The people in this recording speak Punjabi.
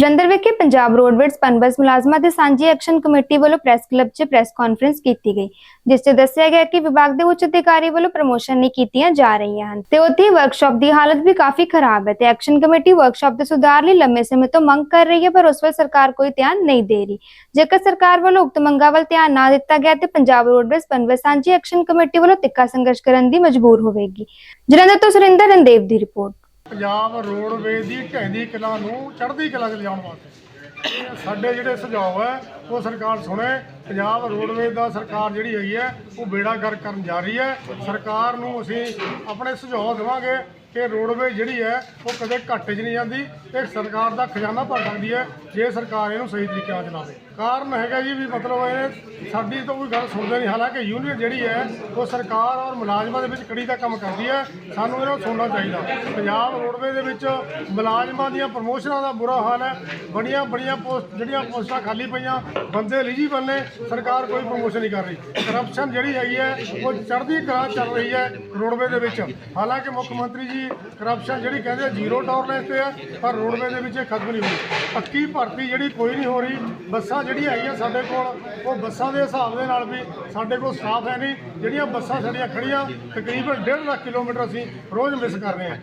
ਜਲੰਧਰ ਵਿਖੇ ਪੰਜਾਬ ਰੋਡਵੇਜ਼ ਪਨਬਸ ਮੁਲਾਜ਼ਮਾਂ ਦੇ ਸਾਂਝੀ ਐਕਸ਼ਨ ਕਮੇਟੀ ਵੱਲੋਂ ਪ੍ਰੈਸ ਕਲੱਬ 'ਚ ਪ੍ਰੈਸ ਕਾਨਫਰੰਸ ਕੀਤੀ ਗਈ, ਜਿਸ 'ਚ ਦੱਸਿਆ ਗਿਆ ਕਿ ਵਿਭਾਗ ਦੇ ਉੱਚ ਅਧਿਕਾਰੀ ਵੱਲੋਂ ਪ੍ਰਮੋਸ਼ਨ ਨਹੀਂ ਕੀਤੀਆਂ ਜਾ ਰਹੀਆਂ ਹਨ ਤੇ ਉੱਥੇ ਵਰਕਸ਼ਾਪ ਦੀ ਹਾਲਤ ਵੀ ਕਾਫੀ ਖਰਾਬ ਹੈ ਤੇ ਐਕਸ਼ਨ ਕਮੇਟੀ ਵਰਕਸ਼ਾਪ ਦੇ ਸੁਧਾਰ ਲਈ ਲੰਮੇ ਸਮੇਂ ਤੋਂ ਮੰਗ ਕਰ ਰਹੀ ਹੈ, ਪਰ ਉਸ ਵੱਲ ਸਰਕਾਰ ਕੋਈ ਧਿਆਨ ਨਹੀਂ ਦੇ ਰਹੀ। ਜੇਕਰ ਸਰਕਾਰ ਵੱਲੋਂ ਉਕਤ ਮੰਗਾਂ ਵੱਲ ਧਿਆਨ ਨਾ ਦਿੱਤਾ ਗਿਆ ਤੇ ਪੰਜਾਬ ਰੋਡਵੇਜ਼ ਪਨਬਸ ਸਾਂਝੀ ਐਕਸ਼ਨ ਕਮੇਟੀ ਵੱਲੋਂ ਤਿੱਖਾ ਸੰਘਰਸ਼ ਕਰਨ ਦੀ ਮਜਬੂਰ ਹੋਵੇਗੀ। ਜਲੰਧਰ ਤੋਂ ਸੁਰਿੰਦਰ ਰੰਦੇਵ ਦੀ ਰਿਪੋਰਟ। ਪੰਜਾਬ ਰੋਡਵੇਜ਼ ਦੀ ਢਹਿੰਦੀ ਕਲਾ ਨੂੰ ਚੜ੍ਹਦੀ ਕਲਾ 'ਚ ਲਿਜਾਉਣ ਵਾਸਤੇ। ਸਾਡੇ ਜਿਹੜੇ ਸੁਝਾਅ ਹੈ ਉਹ ਸਰਕਾਰ ਸੁਣੇ। ਪੰਜਾਬ ਰੋਡਵੇਜ਼ ਦਾ ਸਰਕਾਰ ਜਿਹੜੀ ਹੈਗੀ ਹੈ ਉਹ ਬੇੜਾ ਗਰ ਕਰਨ ਜਾ ਰਹੀ ਹੈ ਸਰਕਾਰ ਨੂੰ ਅਸੀਂ ਆਪਣੇ ਸੁਝਾਅ ਦੇਵਾਂਗੇ। ਕਿ ਰੋਡਵੇ ਜਿਹੜੀ ਹੈ ਉਹ ਕਦੇ ਘਾਟੇ 'ਚ ਨਹੀਂ ਜਾਂਦੀ ਇਹ ਸਰਕਾਰ ਦਾ ਖਜ਼ਾਨਾ ਭਰ ਸਕਦੀ ਹੈ ਜੇ ਸਰਕਾਰ ਇਹਨੂੰ ਸਹੀ ਤਰੀਕੇ ਨਾਲ ਚਲਾਵੇ। ਕਾਰਨ ਹੈਗਾ ਜੀ ਵੀ ਮਤਲਬ ਇਹ ਸਾਡੀ ਤਾਂ ਕੋਈ ਗੱਲ ਸੁਣਦੇ ਨਹੀਂ। ਹਾਲਾਂਕਿ ਯੂਨੀਅਨ ਜਿਹੜੀ ਹੈ, ਉਹ ਸਰਕਾਰ ਔਰ ਮੁਲਾਜ਼ਮਾਂ ਦੇ ਵਿੱਚ ਕੜੀ ਦਾ ਕੰਮ ਕਰਦੀ ਹੈ। ਸਾਨੂੰ ਇਹਨਾਂ ਨੂੰ ਸੁਣਨਾ ਚਾਹੀਦਾ। ਪੰਜਾਬ ਰੋਡਵੇ ਦੇ ਵਿੱਚ ਮੁਲਾਜ਼ਮਾਂ ਦੀਆਂ ਪ੍ਰਮੋਸ਼ਨਾਂ ਦਾ ਬੁਰਾ ਹਾਲ ਹੈ। ਬੜੀਆਂ ਬੜੀਆਂ ਪੋਸਟ ਜਿਹੜੀਆਂ ਪੋਸਟਾਂ ਖਾਲੀ ਪਈਆਂ, ਬੰਦੇ ਐਲੀਜੀਬਲ ਨੇ ਸਰਕਾਰ ਕੋਈ ਪ੍ਰਮੋਸ਼ਨ ਨਹੀਂ ਕਰ ਰਹੀ। ਕਰਪਸ਼ਨ ਜਿਹੜੀ ਹੈਗੀ ਹੈ, ਉਹ ਚੜ੍ਹਦੀ ਕਲਾ ਚੱਲ ਰਹੀ ਹੈ ਰੋਡਵੇਜ਼ ਦੇ ਵਿੱਚ। ਹਾਲਾਂਕਿ ਮੁੱਖ ਮੰਤਰੀ ਜੀ ਕਰਪਸ਼ਨ ਜਿਹੜੀ ਕਹਿੰਦੇ ਜ਼ੀਰੋ ਟੋਲਰੈਂਸ ਤੇ ਹੈ ਪਰ ਰੋਡਵੇ ਦੇ ਵਿੱਚ ਇਹ ਖਤਮ ਨਹੀਂ ਹੋਈ ਪੱਕੀ ਭਰਤੀ ਜਿਹੜੀ ਕੋਈ ਨਹੀਂ ਹੋ ਰਹੀ, ਬੱਸਾਂ ਜਿਹੜੀਆਂ ਹੈਗੀਆਂ ਸਾਡੇ ਕੋਲ, ਉਹ ਬੱਸਾਂ ਦੇ ਹਿਸਾਬ ਦੇ ਨਾਲ ਵੀ ਸਾਡੇ ਕੋਲ ਸਟਾਫ ਹੈ ਨਹੀਂ। ਜਿਹੜੀਆਂ ਬੱਸਾਂ ਸਾਡੀਆਂ ਖੜੀਆਂ ਤਕਰੀਬਨ 1.5 ਲੱਖ ਕਿਲੋਮੀਟਰ ਅਸੀਂ ਰੋਜ਼ ਮਿਸ ਕਰ ਰਹੇ ਹਾਂ।